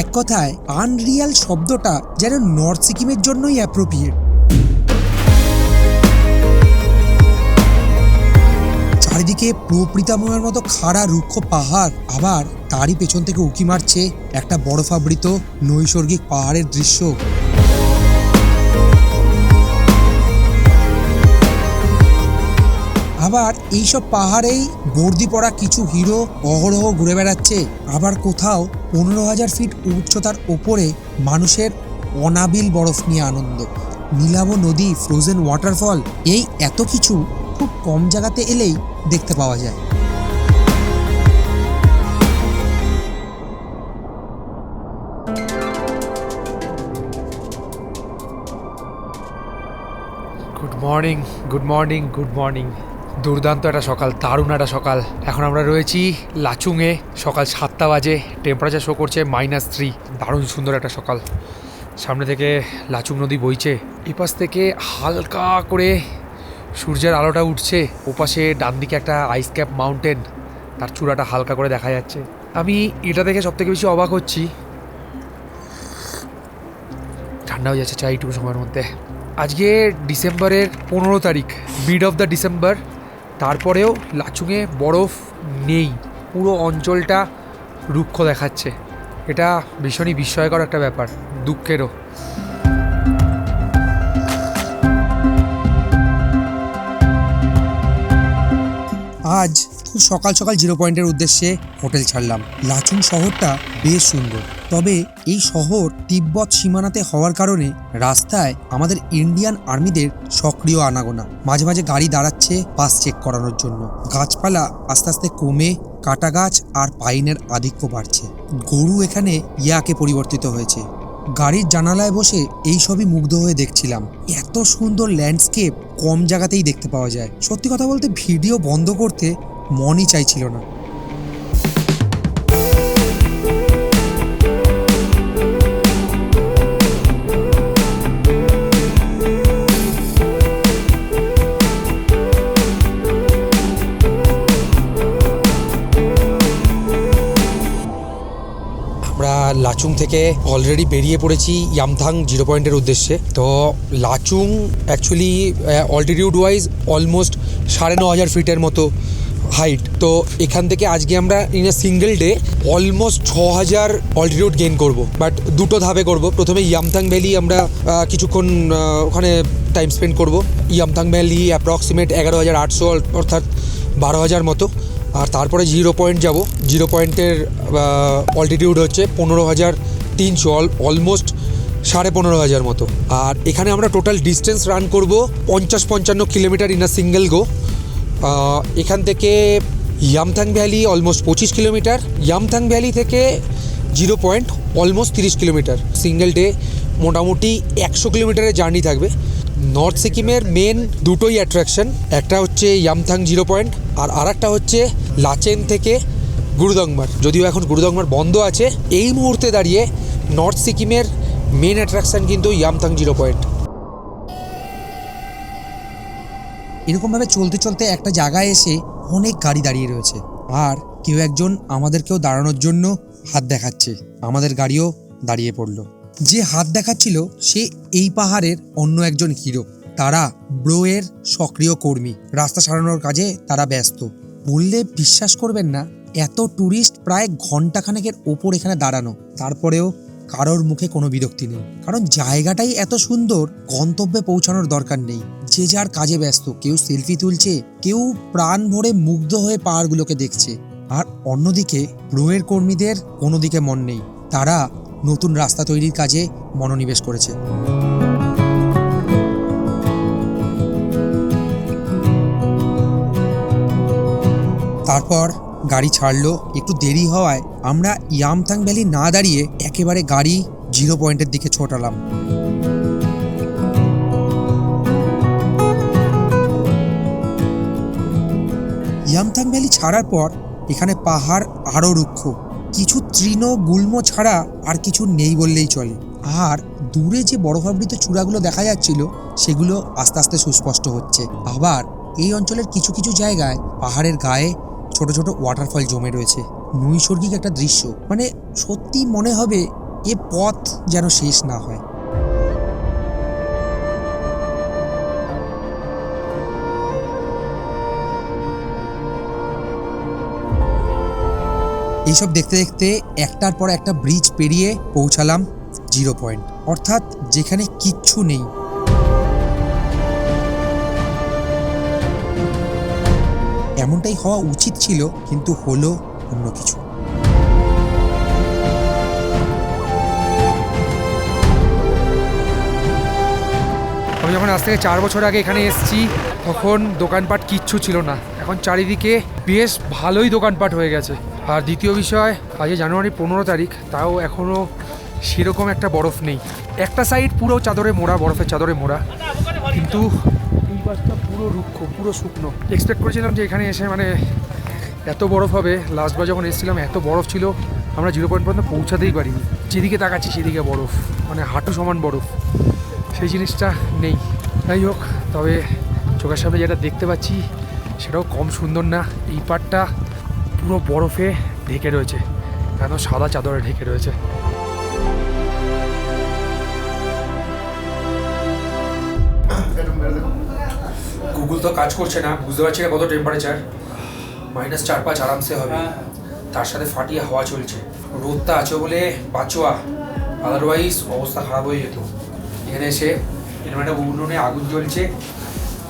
এক কথায় আনরিয়াল শব্দটা যেন নর্থ সিকিমের জন্যই অ্যাপ্রোপ্রিয়েট চারিদিকে প্রপৃতাময়ের মতো খাড়া, রুক্ষ পাহাড়, আবার তারই পেছন থেকে উকি মারছে একটা বরফাবৃত, নৈসর্গিক পাহাড়ের দৃশ্য। আবার এইসব পাহাড়েই বর্দি পড়া কিছু হিরো অহরহ ঘুরে বেড়াচ্ছে। আবার কোথাও পনেরো হাজার ফিট উচ্চতার ওপরে মানুষের অনাবিল বরফ নিয়ে আনন্দ। নীলাভ নদী ফ্রোজেন ওয়াটারফল এই এত কিছু খুব কম জায়গাতে এলেই দেখতে পাওয়া যায়। Good morning good morning good morning দুর্দান্ত একটা সকাল, দারুণ একটা সকাল। এখন আমরা রয়েছি লাচুংয়ে, সকাল সাতটা বাজে টেম্পারেচার শো করছে মাইনাস থ্রি দারুণ সুন্দর একটা সকাল। সামনে থেকে লাচুং নদী বইছে। এপাশ থেকে হালকা করে সূর্যের আলোটা উঠছে। ওপাশে ডান দিকে একটা আইস ক্যাপ মাউন্টেন তার চূড়াটা হালকা করে দেখা যাচ্ছে। আমি এটা দেখে সবথেকে বেশি অবাক হচ্ছি। ঠান্ডা হয়ে যাচ্ছে চাই এইটুকু সময়ের মধ্যে। আজকে ডিসেম্বরের পনেরো তারিখ মিড অফ দ্য ডিসেম্বর তারপরেও লাচুংয়ে বরফ নেই। পুরো অঞ্চলটা রুক্ষ দেখাচ্ছে। এটা ভীষণই বিস্ময়কর একটা ব্যাপার, দুঃখেরও। আজ সকাল সকাল জিরো পয়েন্টের উদ্দেশ্যে হোটেল ছাড়লাম। লাচুং শহরটা বেশ সুন্দর। তবে এই শহর তিব্বত সীমানাতে হওয়ার কারণে রাস্তায় আমাদের ইন্ডিয়ান আর্মিদের সক্রিয় আনাগোনা। মাঝে মাঝে গাড়ি দাঁড়াচ্ছে পাস চেক করানোর জন্য। গাছপালা আস্তে আস্তে কমে, কাটা গাছ আর পাইনের আধিক্য বাড়ছে। গরু এখানে ইয়াকে পরিবর্তিত হয়েছে। গাড়ির জানালায় বসে এই সবই মুগ্ধ হয়ে দেখছিলাম। এত সুন্দর ল্যান্ডস্কেপ কম জায়গাতেই দেখতে পাওয়া যায়। সত্যি কথা বলতে ভিডিও বন্ধ করতে মনই চাইছিল না। লাচুং থেকে অলরেডি বেরিয়ে পড়েছি ইয়ামথাং জিরো পয়েন্টের উদ্দেশ্যে। তো Lachung actually altitude wise almost সাড়ে ন হাজার ফিটের মতো হাইট তো এখান থেকে আজকে আমরা in a single day almost ছ হাজার অল্টিটিউড গেইন করব। বাট দুটো ধাপে করব। প্রথমে ইয়ামথাং ভ্যালি আমরা কিছুক্ষণ ওখানে টাইম স্পেন্ড করব। ইয়ামথাং ভ্যালি অ্যাপ্রক্সিমেট এগারো হাজার আটশো অর্থাৎ বারো হাজার মতো। আর তারপরে জিরো পয়েন্ট যাব। জিরো পয়েন্টের অল্টিটিউড হচ্ছে পনেরো হাজার তিনশো অলমোস্ট সাড়ে পনেরো হাজার মতো। আর এখানে আমরা টোটাল ডিস্টেন্স রান করব পঞ্চাশ পঞ্চান্ন kilometre in a single go এখান থেকে ইয়ামথাং ভ্যালি অলমোস্ট পঁচিশ কিলোমিটার ইয়ামথাং ভ্যালি থেকে জিরো পয়েন্ট অলমোস্ট তিরিশ কিলোমিটার সিঙ্গেল ডে মোটামুটি একশো কিলোমিটারের জার্নি থাকবে। নর্থ সিকিমের মেন দুটোই অ্যাট্রাকশন একটা হচ্ছে ইয়ামথাং জিরো পয়েন্ট আর আরেকটা হচ্ছে লাচেন থেকে গুরুদংমার, যদিও এখন গুরুদংমার বন্ধ আছে, এই মুহূর্তে দাঁড়িয়ে নর্থ সিকিমের মেন অ্যাট্রাকশন কিন্তু ইয়ামথাং জিরো পয়েন্ট। এরকমভাবে চলতে চলতে একটা জায়গায় এসে অনেক গাড়ি দাঁড়িয়ে রয়েছে। আর কেউ একজন আমাদেরকেও দাঁড়ানোর জন্য হাত দেখাচ্ছে। আমাদের গাড়িও দাঁড়িয়ে পড়ল। যে হাত দেখাচ্ছিল, সে এই পাহাড়ের অন্য একজন হিরো। তারা ব্রোয়ের সক্রিয় কর্মী। রাস্তা সারানোর কাজে তারা ব্যস্ত। বললে বিশ্বাস করবেন না, এত ট্যুরিস্ট প্রায় ঘন্টাখানেকের ওপর এখানে দাঁড়ানো। তারপরেও কারোর মুখে কোনো বিরক্তি নেই। কারণ জায়গাটাই এত সুন্দর, গন্তব্যে পৌঁছানোর দরকার নেই। যে যার কাজে ব্যস্ত, কেউ সেলফি তুলছে, কেউ প্রাণ ভরে মুগ্ধ হয়ে পাহাড়গুলোকে দেখছে। আর অন্যদিকে ব্রোয়ের কর্মীদের কোনো দিকে মন নেই। তারা নতুন রাস্তা তৈরির কাজে মনোনিবেশ করেছে। তারপর গাড়ি ছাড়লো, একটু দেরি হওয়ায় আমরা ইয়ামথাং ভ্যালি না দাঁড়িয়ে একেবারে গাড়ি জিরো পয়েন্টের দিকে ছোটালাম। ইয়ামথাং ভ্যালি ছাড়ার পর এখানে পাহাড় আরও রুক্ষ। কিছু তৃণ গুল্ম ছাড়া আর কিছু নেই বললেই চলে। আর দূরে যে বরফাবৃত চূড়াগুলো দেখা যাচ্ছিল, সেগুলো আস্তে আস্তে সুস্পষ্ট হচ্ছে। আবার এই অঞ্চলের কিছু কিছু জায়গায় পাহাড়ের গায়ে ছোট ছোট ওয়াটারফল জমে রয়েছে। নৈসর্গিক একটা দৃশ্য। মানে সত্যি মনে হবে এ পথ যেন শেষ না হয়। এইসব দেখতে দেখতে একটার পর একটা ব্রিজ পেরিয়ে পৌঁছালাম জিরো পয়েন্ট। অর্থাৎ যেখানে কিচ্ছু নেই। এমনটাই হওয়া উচিত ছিল, কিন্তু হলো অন্য কিছু। আমি যখন আজ থেকে চার বছর আগে এখানে এসেছি, তখন দোকানপাট কিচ্ছু ছিল না। এখন চারিদিকে বেশ ভালোই দোকানপাট হয়ে গেছে। আর দ্বিতীয় বিষয়, আজ জানুয়ারি পনেরো তারিখ, তাও এখনও সেরকম একটা বরফ নেই। একটা সাইড পুরো চাদরে মোড়া, বরফের চাদরে মোড়া। কিন্তু পাশটা পুরো রুক্ষ, পুরো শুকনো। এক্সপেক্ট করেছিলাম যে এখানে এসে মানে এত বরফ হবে। লাস্টবার যখন এসেছিলাম, এত বরফ ছিল, আমরা জিরো পয়েন্ট পর্যন্ত পৌঁছাতেই পারিনি। যেদিকে তাকাচ্ছি সেদিকে বরফ মানে হাঁটু সমান বরফ। সেই জিনিসটা নেই। যাই হোক, তবে চোখের সামনে যেটা দেখতে পাচ্ছি, সেটাও কম সুন্দর না। এই পাটটা পুরো বরফে ঢেকে রয়েছে, কেন সাদা চাদরে ঢেকে রয়েছে। গুগল তো কাজ করছে না বুঝতে পারছি না কত টেম্পারেচার মাইনাস চার পাঁচ আরামসে হবে। তার সাথে ফাটিয়ে হাওয়া চলছে। রোদটা আছে বলে বাঁচোয়া। আদারওয়াইজ অবস্থা খারাপ হয়ে যেত। এখানে এসে একটা উনুনে আগুন জ্বলছে।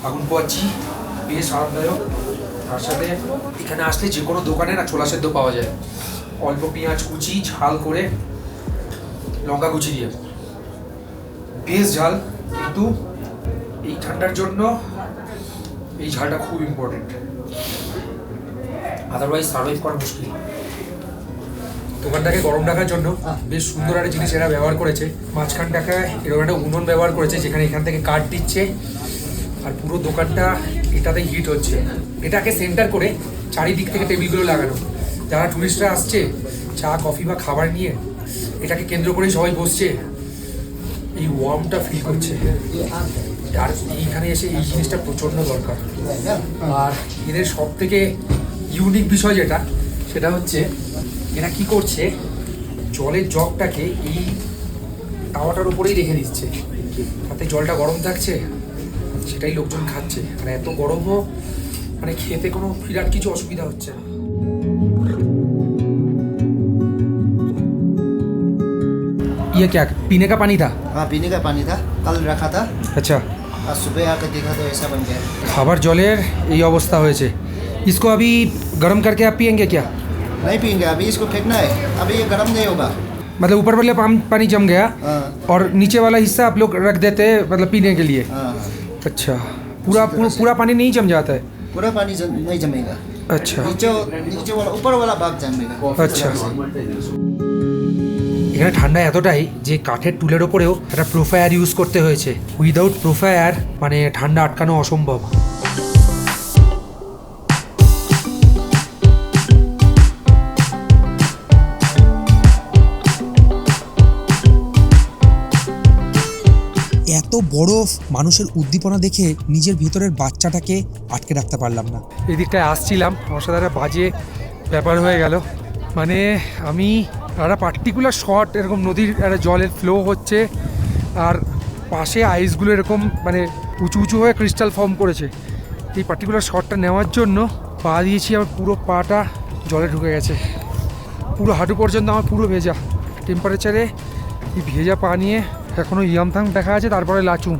আগুন পোয়াচ্ছি। বেশ আরামদায়ক। তার সাথে এখানে আসলে যে কোনো দোকানে না ছোলা সেদ্ধ পাওয়া যায়। অল্প পেঁয়াজ কুচি ঝাল করে লঙ্কা কুচি দিয়ে। বেশ ঝাল। কিন্তু এই ঠান্ডার জন্য এই ঝালটা খুব ইম্পর্টেন্ট আদারওয়াইজ সার্ভাইভ করা মুশকিল। দোকানটাকে গরম রাখার জন্য বেশ সুন্দর একটা জিনিস এরা ব্যবহার করেছে। মাঝখানটাকে এরকম একটা উনুন ব্যবহার করেছে যেখানে এখান থেকে কাঠ দিচ্ছে। আর পুরো দোকানটা এটাতে হিট হচ্ছে। এটাকে সেন্টার করে চারিদিক থেকে টেবিলগুলো লাগানো। যারা টুরিস্টরা আসছে চা কফি বা খাবার নিয়ে এটাকে কেন্দ্র করেই সবাই বসছে। এই ওয়ার্মটা ফিল করছে। আর এইখানে এসে এই জিনিসটা প্রচণ্ড দরকার আর এদের সব থেকে ইউনিক বিষয় যেটা সেটা হচ্ছে এরা কি করছে জলের জগটাকে এই তাওয়াটার উপরেই রেখে দিচ্ছে তাতে জলটা গরম থাকছে সেটাই লোকজন খাচ্ছে আর এত গরমও মানে খেতে কোনো বিরাট কিছু অসুবিধা হচ্ছে না ये क्या पीने का पानी था हाँ पीने का पानी था कल रखा था अच्छा आज सुबह आकर देखा तो ऐसा बन गया खबर जलेर ये अवस्था हो इसको अभी गर्म करके आप पियेंगे क्या नहीं पियेंगे अभी इसको फेंकना है अभी ये गर्म नहीं होगा मतलब ऊपर वाले पानी जम गया हाँ। और नीचे वाला हिस्सा आप लोग रख देते हैं मतलब पीने के लिए। हाँ। अच्छा। पूरा पूरा, पूरा पानी नहीं जम जाता है? पूरा पानी जम, नहीं जमेगा। अच्छा। नीचे नीचे वाला ऊपर वाला भाग जमेगा। अच्छा। এখানে ঠান্ডা এতটাই যে কাঠের টুলের ওপরেও একটা প্রোফায়ার ইউজ করতে হয়েছে। উইদাউট প্রোফায়ার মানে ঠান্ডা আটকানো অসম্ভব। এত বরফ মানুষের উদ্দীপনা দেখে নিজের ভিতরের বাচ্চাটাকে আটকে রাখতে পারলাম না। এদিকটায় আসছিলাম আমার সাথে একটা বাজে ব্যাপার হয়ে গেল। মানে আমি একটা পার্টিকুলার শট এরকম নদীর একটা জলের ফ্লো হচ্ছে, আর পাশে আইসগুলো এরকম মানে উঁচু উঁচু হয়ে ক্রিস্টাল ফর্ম করেছে। এই পার্টিকুলার শটটা নেওয়ার জন্য পা দিয়েছি আমার পুরো পাটা, জলে ঢুকে গেছে। পুরো হাঁটু পর্যন্ত আমার পুরো ভেজা। টেম্পারেচারে এই ভেজা পা নিয়ে এখনও ইয়ামথাং দেখা আছে, তারপরে লাচুং।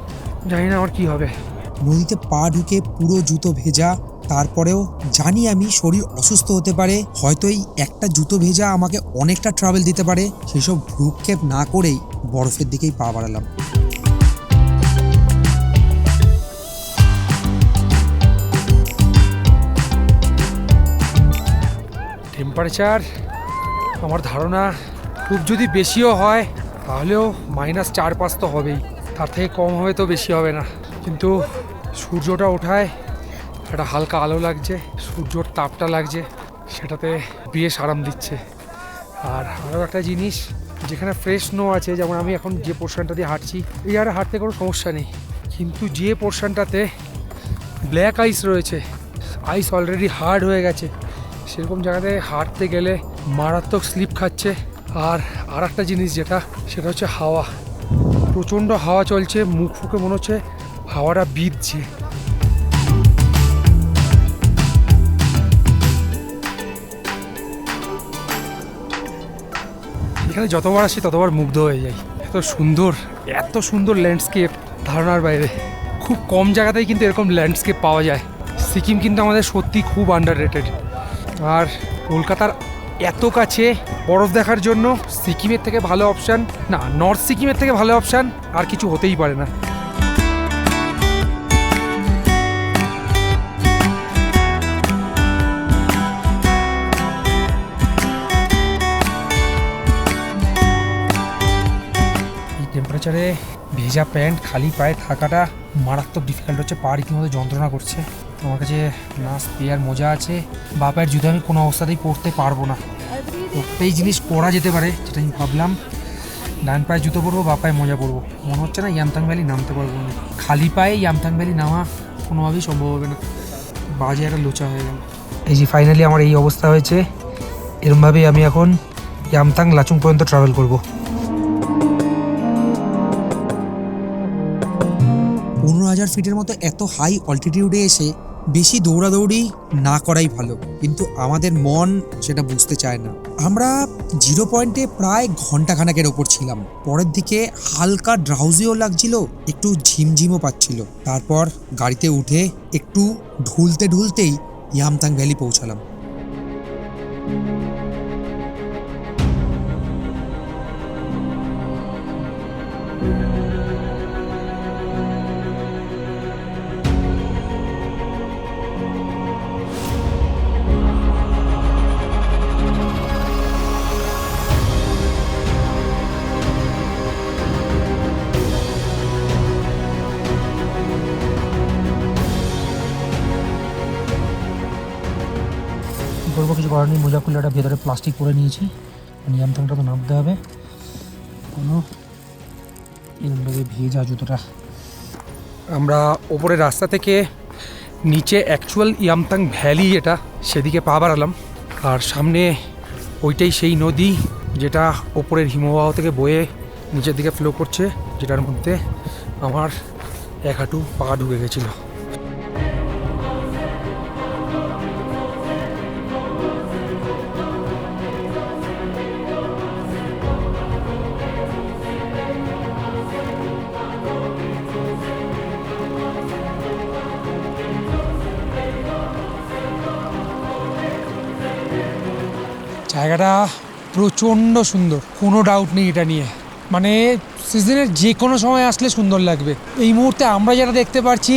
জানি না আমার কী হবে। নদীতে পা ঢুকে পুরো জুতো ভেজা তারপরেও জানি আমি শরীর অসুস্থ হতে পারে, হয়তো এই একটা জুতো ভেজা আমাকে অনেকটা ট্রাভেল দিতে পারে, সেসব ভ্রুক্ষেপ না করেই বরফের দিকেই পা বাড়ালাম। টেম্পারেচার আমার ধারণা খুব যদি বেশিও হয়, তাহলেও মাইনাস চার পাঁচ তো হবেই। তার থেকে কম হবে তো বেশি হবে না। কিন্তু সূর্যটা ওঠায় একটা হালকা আলো লাগছে, সূর্যর তাপটা লাগছে, সেটাতে বেশ আরাম দিচ্ছে। আর আরও একটা জিনিস, যেখানে ফ্রেশ স্নো আছে, যেমন আমি এখন যে পোর্শনটা দিয়ে হাঁটছি, এই আর হাঁটতে কোনো সমস্যা নেই। কিন্তু যে পোর্শনটাতে ব্ল্যাক আইস রয়েছে আইস অলরেডি হার্ড হয়ে গেছে, সেরকম জায়গাতে হাঁটতে গেলে মারাত্মক স্লিপ খাচ্ছে। আর আর একটা জিনিস যেটা, সেটা হচ্ছে হাওয়া। প্রচণ্ড হাওয়া চলছে, মুখ ফুকে মনে হচ্ছে হাওয়াটা বিঁধছে। এখানে যতবার আসি ততবার মুগ্ধ হয়ে যাই। এত সুন্দর এত সুন্দর ল্যান্ডস্কেপ ধারণার বাইরে। খুব কম জায়গাতেই কিন্তু এরকম ল্যান্ডস্কেপ পাওয়া যায়। সিকিম কিন্তু আমাদের সত্যি খুব আন্ডার রেটেড আর কলকাতার এত কাছে বরফ দেখার জন্য সিকিমের থেকে ভালো অপশান না নর্থ সিকিমের থেকে ভালো অপশান আর কিছু হতেই পারে না। ভেজা প্যান্ট, খালি পায়ে থাকাটা মারাত্মক ডিফিকাল্ট হচ্ছে। পা রীতিমতো যন্ত্রণা করছে। আমার কাছে না স্পেয়ার মোজা আছে বা পায়ের জুতো আমি কোনো অবস্থাতেই পরতে পারব না। একটাই জিনিস করা যেতে পারে, যেটা আমি ভাবলাম। ডান পায়ে জুতো পরবো, বা পায়ে মোজা পরবো। মনে হচ্ছে না ইয়ামথাং ভ্যালি নামতে পারব না খালি পায়ে ইয়ামথাং ভ্যালি নামা কোনোভাবেই সম্ভব হবে না। বাজে একটা লোচা হয়ে গেল। এই যে ফাইনালি আমার এই অবস্থা হয়েছে, এরমভাবেই আমি এখন ইয়ামথাং লাচুং পর্যন্ত ট্রাভেল করব। হাজার ফিটের মতো এত হাই অল্টিটিউডে এসে বেশি দৌড়াদৌড়ি না করাই ভালো। কিন্তু আমাদের মন সেটা বুঝতে চায় না। আমরা জিরো পয়েন্টে প্রায় ঘন্টাখানেকের ওপর ছিলাম। পরের দিকে হালকা ড্রাউজিও লাগছিল, একটু ঝিমঝিমও পাচ্ছিল। তারপর গাড়িতে উঠে একটু ঢুলতে ঢুলতেই ইয়ামতাং ভ্যালি পৌঁছালাম। কী করব নেই। মোজা খুলে একটা ভেতরে প্লাস্টিক পরে নিয়েছি। নিয়ন্ত্রণটা তো নামতে হবে। কোনো এরকমভাবে ভেজা জুতোটা। আমরা ওপরের রাস্তা থেকে নিচে অ্যাকচুয়াল ইয়ামতাং ভ্যালি এটা সেদিকে পা বাড়ালাম। আর সামনে ওইটাই সেই নদী যেটা ওপরের হিমবাহ থেকে বয়ে নিচের দিকে ফ্লো করছে, যেটার মধ্যে আমার এক হাঁটু পা ঢুকে গেছিল। জায়গাটা প্রচণ্ড সুন্দর, কোনো ডাউট নেই এটা নিয়ে। মানে সিজনের যে কোনো সময় আসলে সুন্দর লাগবে। এই মুহূর্তে আমরা যেটা দেখতে পাচ্ছি,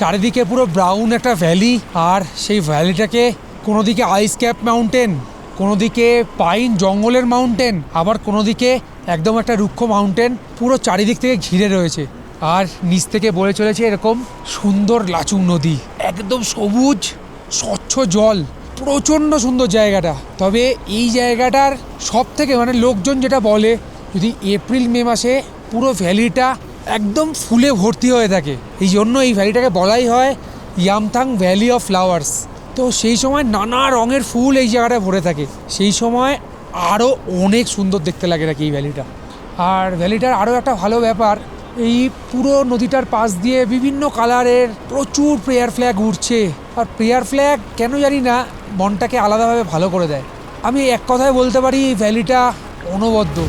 চারিদিকে পুরো ব্রাউন একটা ভ্যালি আর সেই ভ্যালিটাকে কোনো দিকে আইস ক্যাপ মাউন্টেন কোনো দিকে পাইন জঙ্গলের মাউন্টেন আবার কোনো দিকে একদম একটা রুক্ষ মাউন্টেন পুরো চারিদিক থেকে ঘিরে রয়েছে। আর নিচ থেকে বলে চলেছে এরকম সুন্দর লাচুং নদী। একদম সবুজ, স্বচ্ছ জল। প্রচণ্ড সুন্দর জায়গাটা। তবে এই জায়গাটার সব থেকে মানে লোকজন যেটা বলে, যদি এপ্রিল, মে মাসে পুরো ভ্যালিটা একদম ফুলে ভর্তি হয়ে থাকে। এই জন্য এই ভ্যালিটাকে বলাই হয় ইয়ামথাং ভ্যালি অফ ফ্লাওয়ার্স। তো সেই সময় নানা রঙের ফুল এই জায়গাটায় ভরে থাকে। সেই সময় আরও অনেক সুন্দর দেখতে লাগে নাকি এই ভ্যালিটা। আর ভ্যালিটার আরও একটা ভালো ব্যাপার, এই পুরো নদীটার পাশ দিয়ে বিভিন্ন কালারের প্রচুর প্রেয়ার ফ্ল্যাগ উঠছে আর প্রেয়ার ফ্ল্যাগ কেন জানি না মনটাকে আলাদাভাবে ভালো করে দেয়। আমি এক কথায় বলতে পারি এই ভ্যালিটা অনবদ্য।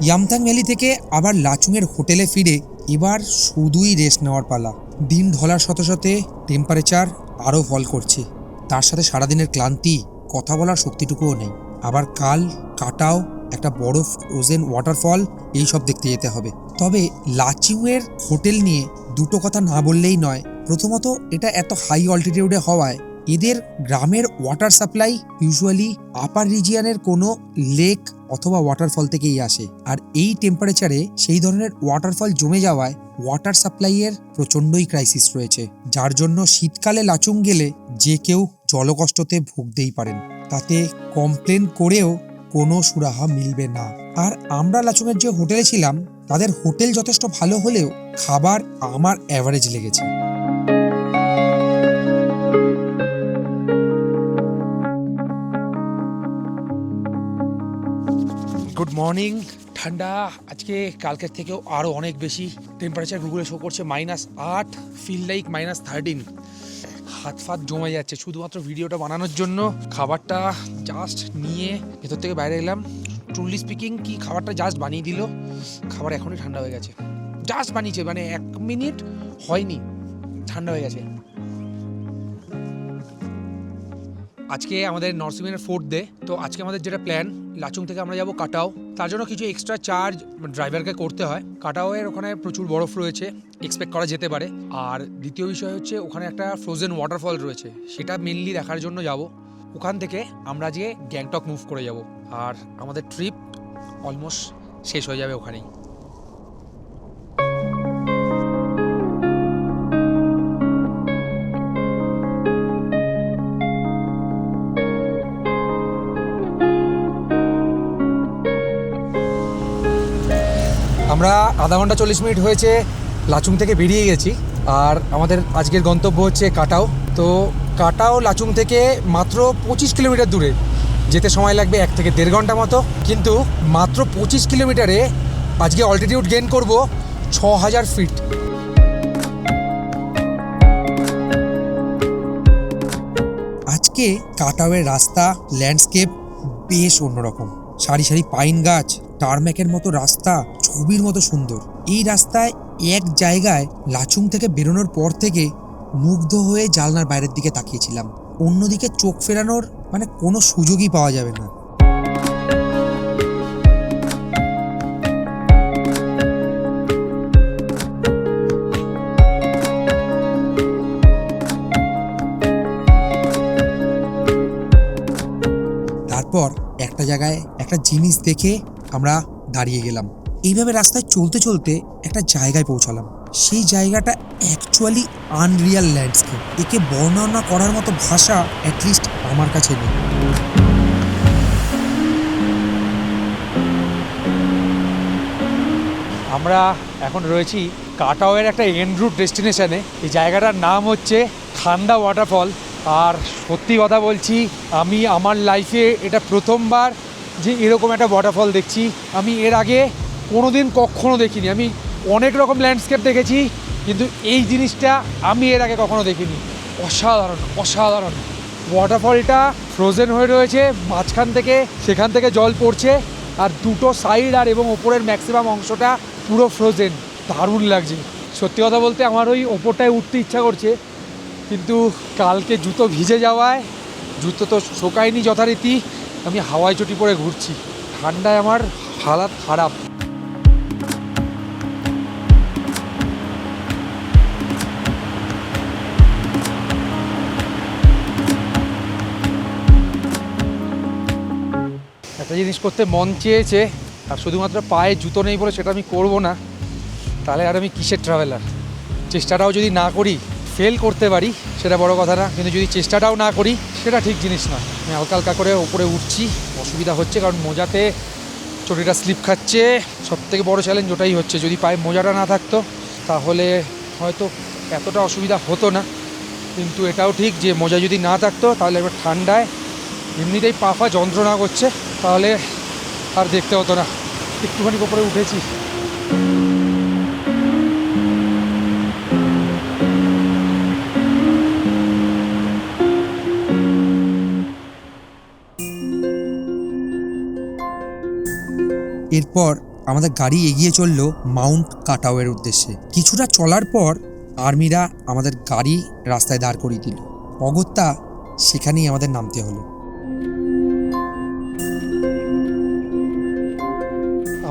ইয়ামথাং ভ্যালি থেকে আবার লাচুংয়ের হোটেলে ফিরে এবার শুধুই রেস্ট নেওয়ার পালা। দিন ঢলার সাথে সাথে টেম্পারেচার আরও ফল করছে। তার সাথে সারাদিনের ক্লান্তি, কথা বলার শক্তিটুকুও নেই। আবার কাল, কাটাও, একটা বড় ফ্রোজেন ওয়াটারফল এইসব দেখতে যেতে হবে। তবে লাচিংয়ের হোটেল নিয়ে দুটো কথা না বললেই নয়। প্রথমত, এটা এত হাই অল্টিটিউডে হওয়ায় এদের গ্রামের ওয়াটার সাপ্লাই ইউজুয়ালি আপার রিজিয়ানের কোনো লেক অথবা ওয়াটারফল থেকেই আসে। আর এই টেম্পারেচারে সেই ধরনের ওয়াটারফল জমে যাওয়ায় ওয়াটার সাপ্লাইয়ের প্রচণ্ডই ক্রাইসিস রয়েছে। যার জন্য শীতকালে লাচুং গেলে যে কেউ জলকষ্টতে ভুগতেই পারেন। তাতে কমপ্লেন করেও কোনো সুরাহা মিলবে না। আর আমরা লাচুংয়ের যে হোটেলে ছিলাম তাদের হোটেল যথেষ্ট ভালো হলেও খাবার আমার অ্যাভারেজ লেগেছে। গুড মর্নিং ঠান্ডা। আজকে কালকের থেকেও আরও অনেক বেশি টেম্পারেচার গুগলে শো করছে মাইনাস আট ফিল লাইক মাইনাস থার্টিন হাত ফাত জমে যাচ্ছে, শুধুমাত্র ভিডিওটা বানানোর জন্য। খাবারটা জাস্ট নিয়ে ভেতর থেকে বাইরে এলাম। ট্রুলি স্পিকিং কি খাবারটা জাস্ট বানিয়ে দিল? খাবার এখনই ঠান্ডা হয়ে গেছে। জাস্ট বানিয়েছে মানে এক মিনিট হয়নি, ঠান্ডা হয়ে গেছে। আজকে আমাদের নরসিংহের ফোর্থ ডে তো আজকে আমাদের যেটা প্ল্যান লাচুং থেকে আমরা যাব কাটাও। তার জন্য কিছু এক্সট্রা চার্জ ড্রাইভারকে করতে হয়। কাটাওয়ের ওখানে প্রচুর বরফ রয়েছে এক্সপেক্ট করা যেতে পারে। আর দ্বিতীয় বিষয় হচ্ছে, ওখানে একটা ফ্রোজেন ওয়াটারফল রয়েছে। সেটা মেনলি দেখার জন্য যাব। ওখান থেকে আমরা যে গ্যাংটক মুভ করে যাব। আর আমাদের ট্রিপ অলমোস্ট শেষ হয়ে যাবে ওখানেই। আমরা আধা ঘণ্টা চল্লিশ মিনিট হয়েছে, লাচুং থেকে বেরিয়ে গেছি। আর আমাদের আজকের গন্তব্য হচ্ছে কাটাও। তো কাটাও লাচুং থেকে মাত্র পঁচিশ কিলোমিটার দূরে। যেতে সময় লাগবে এক থেকে দেড় ঘণ্টা মতো। কিন্তু মাত্র পঁচিশ কিলোমিটারে আজকে অল্টিটিউড গেন করব ছ হাজার ফিট আজকে কাটাওয়ের রাস্তা ল্যান্ডস্কেপ বেশ অন্যরকম। সারি সারি পাইন গাছ টারম্যাকের মতো রাস্তা, ছবির মতো সুন্দর। এই রাস্তায় এক জায়গায় লাচুং থেকে বেরোনোর পর থেকে মুগ্ধ হয়ে জালনার বাইরের দিকে তাকিয়েছিলাম। অন্যদিকে চোখ ফেরানোর মানে কোনো সুযোগই পাওয়া যাবে না। তারপর একটা জায়গায় একটা জিনিস দেখে আমরা দাঁড়িয়ে গেলাম। এইভাবে রাস্তায় চলতে চলতে একটা জায়গায় পৌঁছালাম। সেই জায়গাটা অ্যাকচুয়ালি আনরিয়াল ল্যান্ডস্কেপ একে বর্ণনা করার মতো ভাষা অ্যাটলিস্ট আমার কাছে নেই। আমরা এখন রয়েছি কাটাওয়ের একটা এন্ড রুট ডেস্টিনেশনে এই জায়গাটার নাম হচ্ছে ঠান্ডা ওয়াটারফল আর সত্যি কথা বলছি, আমি আমার লাইফে এটা প্রথমবার যে এরকম একটা ওয়াটারফল দেখছি। আমি এর আগে কোনো দিন কখনো দেখিনি। আমি অনেক রকম ল্যান্ডস্কেপ দেখেছি। কিন্তু এই জিনিসটা আমি এর আগে কখনো দেখিনি। অসাধারণ অসাধারণ। ওয়াটারফলটা ফ্রোজেন হয়ে রয়েছে, মাঝখান থেকে সেখান থেকে জল পড়ছে, আর দুটো সাইড আর এবং ওপরের ম্যাক্সিমাম অংশটা পুরো ফ্রোজেন দারুণ লাগছে। সত্যি কথা বলতে আমার ওই ওপরটায় উঠতে ইচ্ছা করছে, কিন্তু কালকে জুতো ভিজে যাওয়ায়, জুতো তো শোকায়নি যথারীতি, আমি হাওয়ায় চটি পরে ঘুরছি। ঠান্ডায় আমার হালাত খারাপ। একটা জিনিস করতে মন চেয়েছে, আর শুধুমাত্র পায়ে জুতো নেই বলে সেটা আমি করব না, তাহলে আর আমি কিসের ট্রাভেলার চেষ্টাটাও যদি না করি ফেল করতে পারি, সেটা বড় কথা না, কিন্তু যদি চেষ্টাটাও না করি, সেটা ঠিক জিনিস না আমি হালকা হালকা করে ওপরে উঠছি, অসুবিধা হচ্ছে, কারণ মোজাতে চটিটা স্লিপ খাচ্ছে সব থেকে বড়ো চ্যালেঞ্জ ওটাই হচ্ছে, যদি পায়ে মোজাটা না থাকতো, তাহলে হয়তো এতটা অসুবিধা হতো না। কিন্তু এটাও ঠিক যে মোজা যদি না থাকতো, তাহলে এবার ঠান্ডায় এমনিতেই পাফা যন্ত্রণা করছে তাহলে আর দেখতে হতো না। একটুখানি ওপরে উঠেছি। এরপর আমাদের গাড়ি এগিয়ে চলল মাউন্ট কাটাওয়ের উদ্দেশ্যে। কিছুটা চলার পর আর্মিরা আমাদের গাড়ি রাস্তায় দাঁড় করিয়ে দিল। অগত্যা সেখানেই আমাদের নামতে হলো।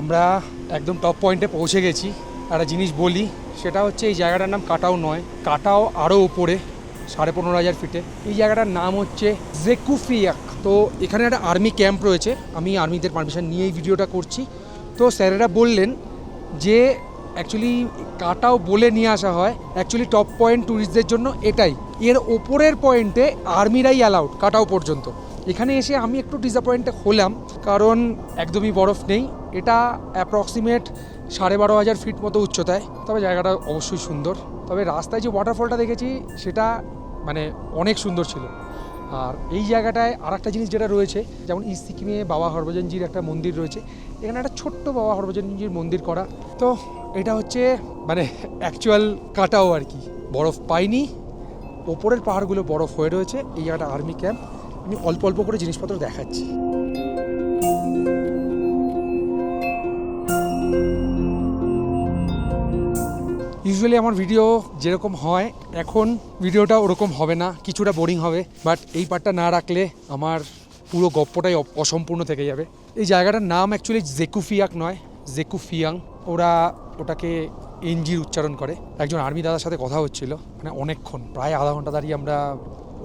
আমরা একদম টপ পয়েন্টে পৌঁছে গেছি। একটা জিনিস বলি, সেটা হচ্ছে এই জায়গাটার নাম কাটাও নয়, কাটাও আরও উপরে, সাড়ে পনেরো হাজার ফিটে এই জায়গাটার নাম হচ্ছে জেকুফিয়াক তো এখানে একটা আর্মি ক্যাম্প রয়েছে, আমি আর্মিদের পারমিশন নিয়ে এই ভিডিওটা করছি। তো স্যারেরা বললেন যে অ্যাকচুয়ালি কাটাও বলে নিয়ে আসা হয় অ্যাকচুয়ালি টপ পয়েন্ট ট্যুরিস্টদের জন্য এটাই। এর ওপরের পয়েন্টে আর্মিরাই অ্যালাউড কাটাও পর্যন্ত। এখানে এসে আমি একটু ডিসঅ্যাপয়েন্টে হলাম, কারণ একদমই বরফ নেই। এটা অ্যাপ্রক্সিমেট সাড়ে বারো হাজার ফিট মতো উচ্চতায়। তবে জায়গাটা অবশ্যই সুন্দর। তবে রাস্তায় যে ওয়াটারফলটা দেখেছি, সেটা মানে অনেক সুন্দর ছিল। আর এই জায়গাটায় আর একটা জিনিস যেটা রয়েছে, যেমন ইস্ট সিকিমে বাবা হরভজনজির একটা মন্দির রয়েছে। এখানে একটা ছোট্ট বাবা হরভজনজির মন্দির করা। তো এটা হচ্ছে মানে অ্যাকচুয়াল কাটাও আর কি। বরফ পাইনি। ওপরের পাহাড়গুলো বরফ হয়ে রয়েছে। এই জায়গাটা আর্মি ক্যাম্প আমি অল্প অল্প করে জিনিসপত্র দেখাচ্ছি। ইউজুয়ালি আমার ভিডিও যেরকম হয়, এখন ভিডিওটা ওরকম হবে না, কিছুটা বোরিং হবে বাট এই পার্টটা না রাখলে আমার পুরো গপ্পটাই অসম্পূর্ণ থেকে যাবে। এই জায়গাটার নাম অ্যাকচুয়ালি জেকুফিয়াক নয় জেকুফিয়াং ওরা ওটাকে এনজির উচ্চারণ করে। একজন আর্মি দাদার সাথে কথা হচ্ছিল মানে অনেকক্ষণ, প্রায় আধা ঘণ্টা দাঁড়িয়ে আমরা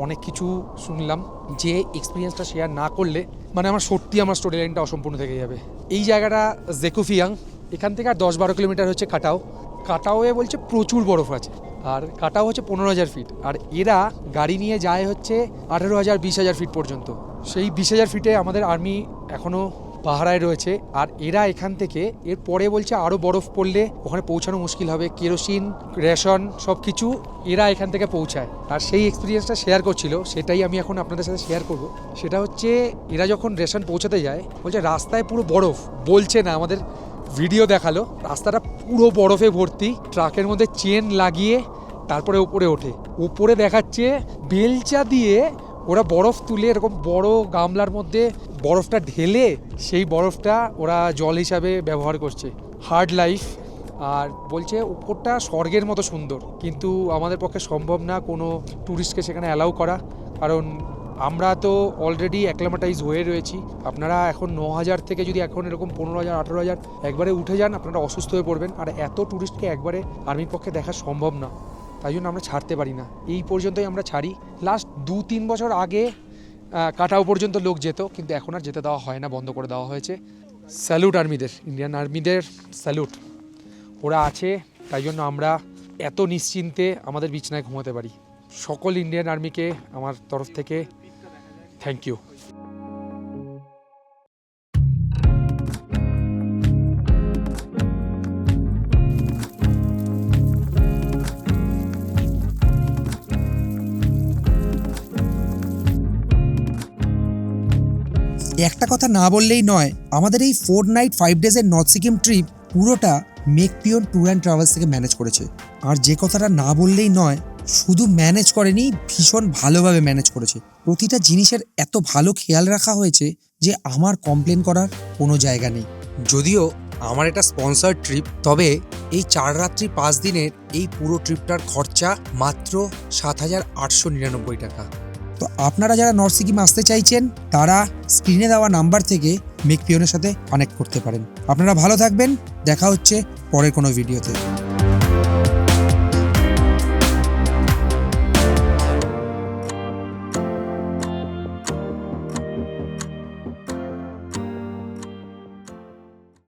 অনেক কিছু শুনলাম যে এক্সপিরিয়েন্সটা শেয়ার না করলে মানে আমার সত্যি আমার স্টোরি লাইনটা অসম্পূর্ণ থেকে যাবে। এই জায়গাটা জেকুফিয়াং, এখান থেকে আর দশ বারো কিলোমিটার হচ্ছে কাটাও। কাটাওয়ে বলছে প্রচুর বরফ আছে, আর কাটাও হচ্ছে পনেরো হাজার ফিট আর এরা গাড়ি নিয়ে যায় হচ্ছে আঠেরো হাজার, বিশ হাজার ফিট পর্যন্ত। সেই বিশ হাজার ফিটে আমাদের আর্মি এখনও পাহারায় রয়েছে আর এরা এখান থেকে এর পরে বলছে আরও বরফ পড়লে ওখানে পৌঁছানো মুশকিল হবে। কেরোসিন, রেশন সব কিছু এরা এখান থেকে পৌঁছায়। আর সেই এক্সপিরিয়েন্সটা শেয়ার করছিল, সেটাই আমি এখন আপনাদের সাথে শেয়ার করব। সেটা হচ্ছে, এরা যখন রেশন পৌঁছাতে যায়, বলছে রাস্তায় পুরো বরফ। বলছে না, আমাদের ভিডিও দেখাল। রাস্তাটা পুরো বরফে ভর্তি, ট্রাকের মধ্যে চেন লাগিয়ে তারপরে উপরে ওঠে। উপরে দেখাচ্ছে বেলচা দিয়ে ওরা বরফ তুলে এরকম বড় গামলার মধ্যে বরফটা ঢেলে সেই বরফটা ওরা জল হিসাবে ব্যবহার করছে। Hard life. আর বলছে উপরটা স্বর্গের মতো সুন্দর। কিন্তু আমাদের পক্ষে সম্ভব না কোনো ট্যুরিস্টকে সেখানে অ্যালাউ করা। কারণ আমরা তো অলরেডি অ্যাক্লামাটাইজ হয়ে রয়েছি। আপনারা এখন ন হাজার থেকে যদি এখন এরকম পনেরো হাজার, আঠেরো হাজার একবারে উঠে যান, আপনারা অসুস্থ হয়ে পড়বেন। আর এত ট্যুরিস্টকে একবারে আর্মির পক্ষে দেখা সম্ভব না। তাই জন্য আমরা ছাড়তে পারি না। এই পর্যন্তই আমরা ছাড়ি। লাস্ট দু তিন বছর আগে কাটাও পর্যন্ত লোক যেত, কিন্তু এখন আর যেতে দেওয়া হয় না, বন্ধ করে দেওয়া হয়েছে। স্যালুট আর্মিদের ইন্ডিয়ান আর্মিদের স্যালুট ওরা আছে, তাই জন্য আমরা এত নিশ্চিন্তে আমাদের বিছনায় ঘুমাতে পারি। সকল ইন্ডিয়ান আর্মিকে আমার তরফ থেকে থ্যাংক ইউ একটা কথা না বললেই নয়, আমাদের এই ফোর নাইট ফাইভ ডেজের নর্থ সিকিম ট্রিপ পুরোটা মেকপিওন ট্যুর অ্যান্ড ট্রাভেলস থেকে ম্যানেজ করেছে। আর যে কথাটা না বললেই নয়, শুধু ম্যানেজ করেনি, ভীষণ ভালোভাবে ম্যানেজ করেছে। প্রতিটা জিনিসের এত ভালো খেয়াল রাখা হয়েছে যে আমার কমপ্লেন করার কোনো জায়গা নেই। যদিও আমার এটা স্পন্সার ট্রিপ তবে এই চার রাত্রি পাঁচ দিনের এই পুরো ট্রিপটার খরচা মাত্র সাত হাজার আটশো নিরানব্বই টাকা। তো আপনারা যারা নর্থ সিকিম আসতে চাইছেন, তারা স্ক্রিনে দেওয়া নাম্বার থেকে মেকপিওনের সাথে কানেক্ট করতে পারেন। আপনারা ভালো থাকবেন, দেখা হচ্ছে পরের কোনো ভিডিওতে